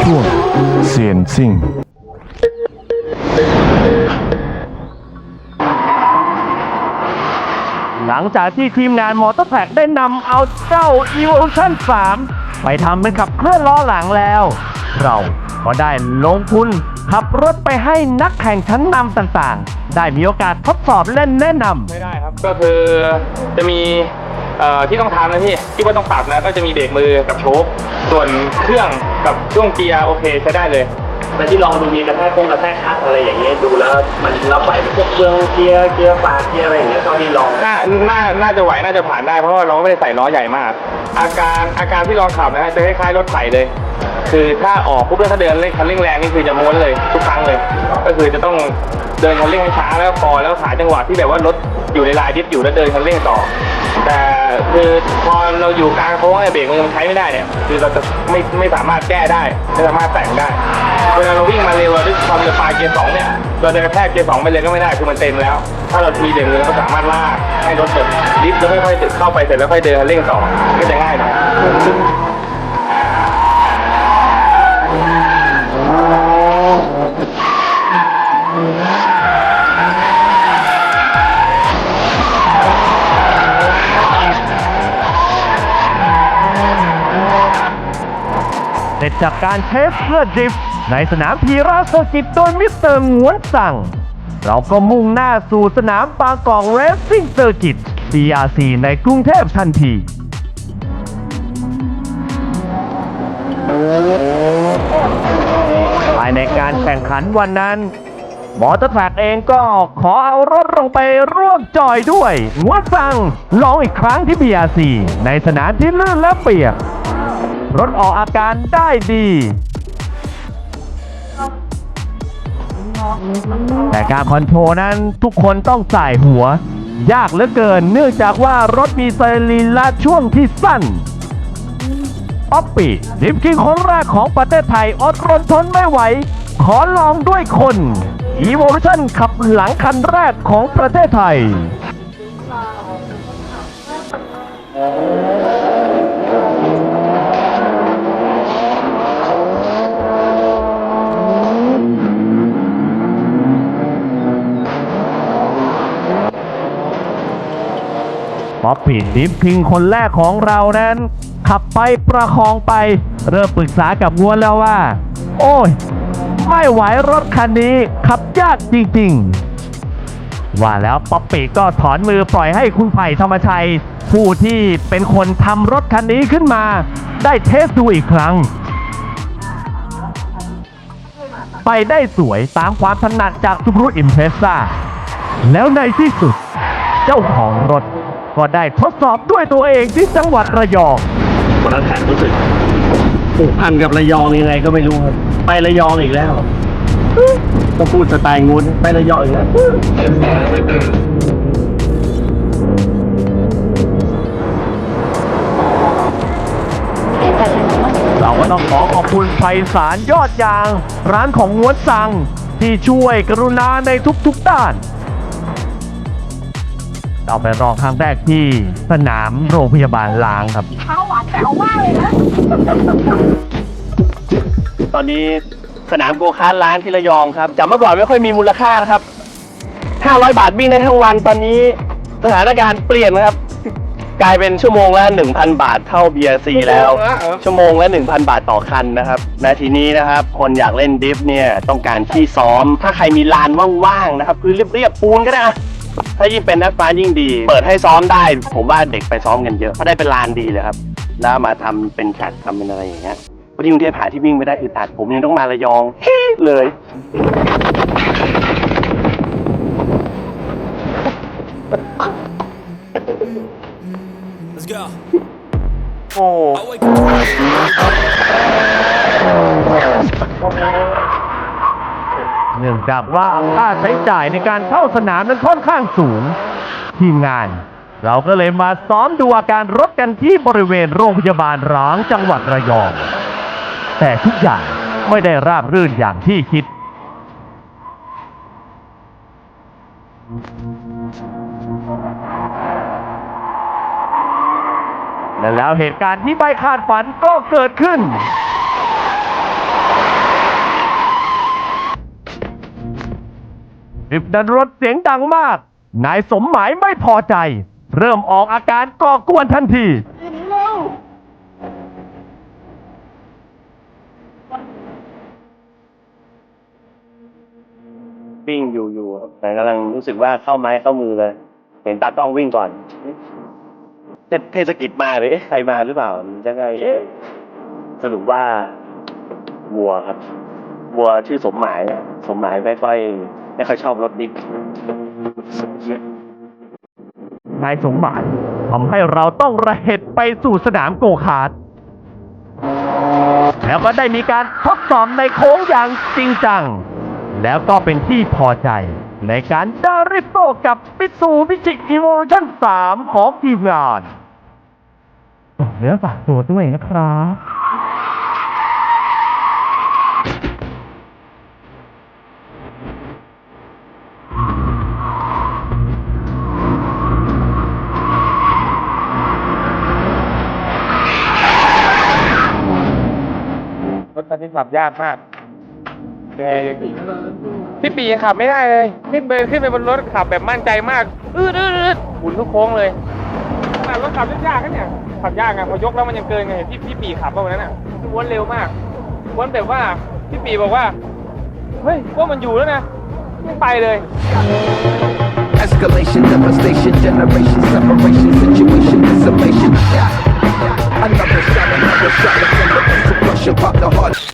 ช่วงเซียนซิ่ง หลังจากที่ทีมงานมอเตอร์แพ็กได้นำเอาเจ้า Evolution 3 ไปทำเป็นขับเคลื่อนล้อหลังแล้ว เราก็ได้ลงทุนขับรถไปให้นักแข่งชั้นนำต่างๆ ได้มีโอกาสทดสอบเล่นแนะนำ ไม่ได้ครับ ก็คือจะมี เอ่อที่ต้องทำนะพี่ที่ว่าต้องปรับนะก็จะมีเบรกมือกับโชคส่วนเครื่องกับช่วงเกียร์โอเคใช้ได้เลย แต่ที่ลองดูมีกระแทกคงกระแทกคัดอะไรอย่างเงี้ยดูแล้วมันรับไหวพวกเฟืองเกียร์เกียร์ฝาเกียร์อะไรอย่างเงี้ยตอนที่ลอง น่าน่าน่าจะไหวน่าจะผ่านได้เพราะว่าเราไม่ได้ใส่ล้อใหญ่มาก อาการอาการที่ลองขับนะฮะจะคล้ายๆรถไถเลย คือถ้าออกปุ๊บแล้วถ้าเดินเร่งคันเร่งแรงนี่คือจะม้วนเลยทุกครั้งเลย ก็คือจะต้องเดินคันเร่งให้ช้าแล้วพอแล้วหาจังหวะที่แบบว่ารถอยู่ในลายดิฟอยู่แล้วเดินคันเร่งต่อ แต่คือพอเราอยู่กลางโค้งเนี่ยเบรกมือมันใช้ไม่ได้เนี่ยคือเราจะไม่ไม่สามารถแก้ได้ไม่สามารถแต่งได้เวลาเราวิ่งมาเร็วด้วยความเร็วปลายเกียร์สองเนี่ยเราจะกระแทกเกียร์สองไปเลยก็ไม่ได้คือมันเต็มแล้ว ถ้าเรามีเบรกมือเราก็สามารถลากให้รถแบบดิฟแล้วค่อยๆเข้าไปเสร็จแล้วค่อยเดินคันเร่งต่อก็จะง่ายหน่อย เสร็จจากการเทสเพื่อดริฟต์ในสนามพีราเซอร์กิตโดยมิสเตอร์หงวนสั่ง เราก็มุ่งหน้าสู่สนามบางกอกเรสซิ่งเซอร์กิต BRC ในกรุงเทพทันทีภายในการแข่งขันวันนั้นมอเตอร์แทร็กเองก็ขอเอารถลงไปร่วมจอยด้วยงวดสั่งลองอีกครั้งที่ BRC ในสนามที่ลื่นและเปียก รถออกอาการได้ดีแต่การคอนโทรนั้นทุกคนต้องใส่หัว ยากเหลือเกินเนื่องจากว่ารถมีสรีระช่วงที่สั้นออปปี้ดิฟกิ้งคนแรกของประเทศไทยอดรนทนไม่ไหว ขอลองด้วยคน Evolution ขับหลังคันแรกของประเทศไทย อปปี้ดิฟพิงคนแรกของเรานั้น ขับไปประคองไป เริ่มปรึกษากับงวนแล้วว่า โอ้ย ไม่ไหวรถคันนี้ขับยากจริงๆ ว่าแล้วป๊อปปี้ก็ถอนมือปล่อยให้คุณไผ่ธรรมชัย ผู้ที่เป็นคนทำรถคันนี้ขึ้นมา ได้เทสดูอีกครั้งไปได้สวยตามความถนัดจากซู b รุอิมเพรส a แล้วในที่สุด เจ้าของรถ ก็ได้ทดสอบด้วยตัวเองที่จังหวัดระยองวันนั้นแทนรู้สึกผูกพันกับระยองยังไงก็ไม่รู้ครับ ไประยองอีกแล้ว ต้องพูดสไตล์งูนไประยองอีกแล้ว เราก็ต้องขอขอบคุณไพศาลยอดยาง ร้านของงวนสัง ที่ช่วยกรุณาในทุกๆด้าน เราไปรองครั้งแรกที่สนามโรงพยาบาลล้างครับ เท้าหวานแจ๋วมากเลยนะ ตอนนี้สนามโกคาร์ทล้างที่ระยองครับจากเมื่อก่อนไม่ค่อยมีมูลค่านะครับ 500 บาทวิ่งได้ทั้งวันตอนนี้สถานการณ์เปลี่ยนนะครับ กลายเป็นชั่วโมงละ 1,000 บาทเท่า BRC แล้ว ชั่วโมงละ 1,000 บาทต่อคันนะครับนาทีนี้นะครับ คนอยากเล่นดิฟเนี่ยต้องการที่ซ้อม ถ้าใครมีลานว่างๆนะครับ คือเรียบๆปูนก็ได้อะ ถ้ายิ่งเป็นนักฟ้ายิ่งดี เปิดให้ซ้อมได้ ผมว่าเด็กไปซ้อมกันเยอะเพราะได้เป็นลานดีเลยครับ แล้วมาทำเป็นแทร็กทำเป็นอะไรอย่างเงี้ยเพราะที่กรุงเทพหาที่วิ่งไม่ได้อึดอัดผมยังต้องมาระยองเลย Let's go. โอ้ I wake up. เนื่องจากว่าค่าใช้จ่ายในการเข้าสนามนั้นค่อนข้างสูงทีมงาน เราก็เลยมาซ้อมดูอาการรถกันที่บริเวณโรงพยาบาลร้างจังหวัดระยอง แต่ทุกอย่างไม่ได้ราบรื่นอย่างที่คิด และแล้วเหตุการณ์ที่ไม่คาดฝันก็เกิดขึ้น ริบดันรถเสียงดังมาก นายสมหมายไม่พอใจ เริ่มออกอาการก่อกวนทันทีวิ่งอยู่อยู่ครับแต่กำลังรู้สึกว่าเข้าไม้เข้ามือเลย เห็นตากล้องวิ่งก่อนเทศเทศกิจมาหรือเอ๊ะใครมาหรือเปล่ายังไงเอ๊ะสรุปว่าวัวครับวัวชื่อสมหมาย สมหมายไม่ค่อย ไม่ค่อยชอบรถดิฟนายสมหมายทำให้เราต้องระเหตุไปสู่สนามโกคาร์ทแล้วก็ได้มีการทดสอบในโค้งอย่างจริงจัง แล้วก็เป็นที่พอใจ ในการดาริโตกับปิสูพิจิอีโวชั่น3ของทีมงานเนื้อฝากตัวด้วยนะครับ รถคันนี้ขับยากมากพี่ปียังขับไม่ได้เลยขึ้นไปขึ้นไปบนรถขับแบบมั่นใจมากอืดอืดอืดหมุนทุกโค้งเลยขนาดรถขับยากๆกันเนี่ยขับยากไงพอยกแล้วมันยังเกินไงพี่พี่ปีขับเมื่อวันนั้นอะวนเร็วมากวนแบบว่าพี่ปีบอกว่าเฮ้ยว่ามันอยู่แล้วนะไม่ไปเลย Escalation, devastation, generation, separation, situation, dissipation. Yeah. Another shot, another shot, another to should pop the.